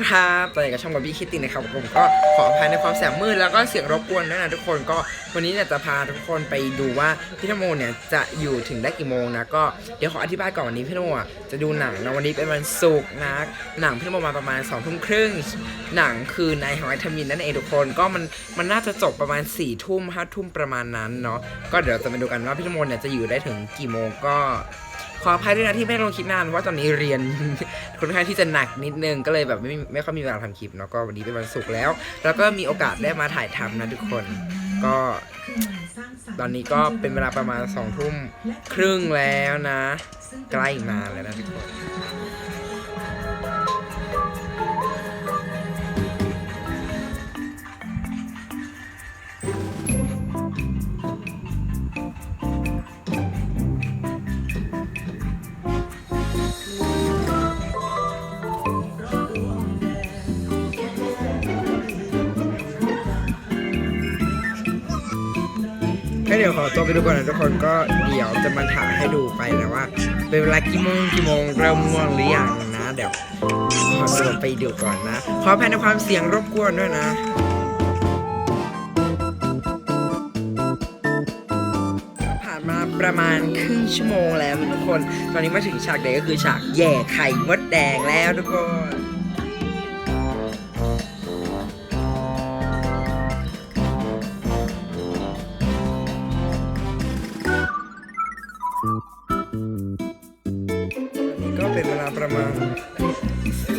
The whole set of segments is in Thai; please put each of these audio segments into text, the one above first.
นะครับตอนนี้กับช่องบอบบี้คิตตินนะครับผมก็ขออภัยในความแสบมืดแล้วก็เสียงรบกวนด้วยนะทุกคนก็วันนี้เนี่ยจะพาทุกคนไปดูว่าพี่นโมเนี่ยจะอยู่ถึงได้กี่โมงนะก็เดี๋ยวขออธิบายก่อนวันนี้พี่นโมอะจะดูหนังนะวันนี้เป็นวันศุกร์นะหนังพี่นโมมาประมาณ2องทุ่มครึ่งหนังคือนายหอยทมินนั่นเองทุกคนก็มันมันน่าจะจบประมาณ4ี่ทุ่มห้าทุ่มประมาณนั้นเนาะก็เดี๋ยวจะมาดูกันว่าพี่นโมเนี่ยจะอยู่ได้ถึงกี่โมงก็ ขออภัยด้วยนะที่ไม่ได้ลงคลิปนานว่าตอนนี้เรียนค่อนข้างที่จะหนักนิดนึงก็เลยแบบไม่ไม่ค่อยมีเวลาทำคลิปเนาะก็วันนี้เป็นวันศุกร์แล้ว แล้วก็มีโอกาสได้มาถ่ายทำนะทุกคน ก็ตอนนี้ก็เป็นเวลาประมาณสองทุ่มครึ่งแล้วนะ ใกล้มาแล้วนะทุกคน ก็เดี๋ยวขอตัวไปดูก่อนนะทุกคนก็เดี๋ยวจะมาถ่ายให้ดูไปนะว่า เป็นเวลากี่โมงกี่โมงเริ่มง่วงหรือยังนะเดี๋ยวขอตัวไปดูก่อนนะขออภัยในความเสียงรบกวนด้วยนะผ่านมาประมาณครึ่งชั่วโมงแล้วทุกคน ตอนนี้มาถึงฉากเด็กก็คือฉากแย่ไข่มดแดงแล้วทุกคน ก็เป็นเวลาประมาณ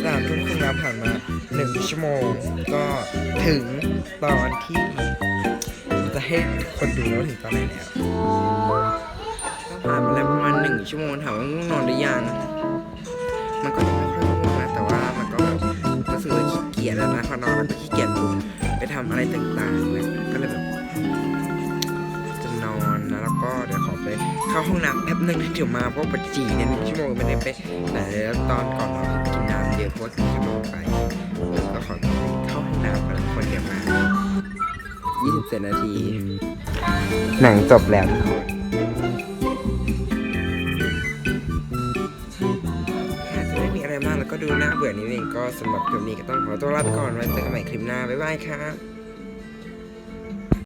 สามทุ่มครึ่งแล้วผ่านมาหนึ่งชั่วโมง ก็ถึงตอนที่จะให้คนดูแล้วถึงตอนไหนแล้วผ่านมาแล้วประมาณหนึ่งชั่วโมงถามว่าง่วงนอนหรือยัง มันก็ยังไม่ค่อยง่วงนะแต่ว่ามันก็แบบรู้สึกว่าขี้เกียจแล้วนะพอนอนแล้วก็ขี้เกียจไปทำอะไรต่างๆเลยก็เลยแบบ ไปเข้าห้องน้ำแป๊บนึงนะเดี๋ยวมาเพราะปวดจีเนี่ยหนึ่งชั่วโมงไม่ได้ไปไหนแล้วตอนก่อนนอนกินน้ำเยอะเพราะว่าถึงชั่วโมงไปก็ขอไปเข้าห้องน้ำก่อนนะคนเดี๋ยวมา27นาที หนังจบแล้วทุกคนจะไม่มีอะไรมากแล้วก็ดูน่าเบื่อนิดนึงก็สำหรับคลิปนี้ก็ต้องขอตัวลาไปก่อนไว้เจอกันใหม่คลิปหน้า บ๊ายบายครับ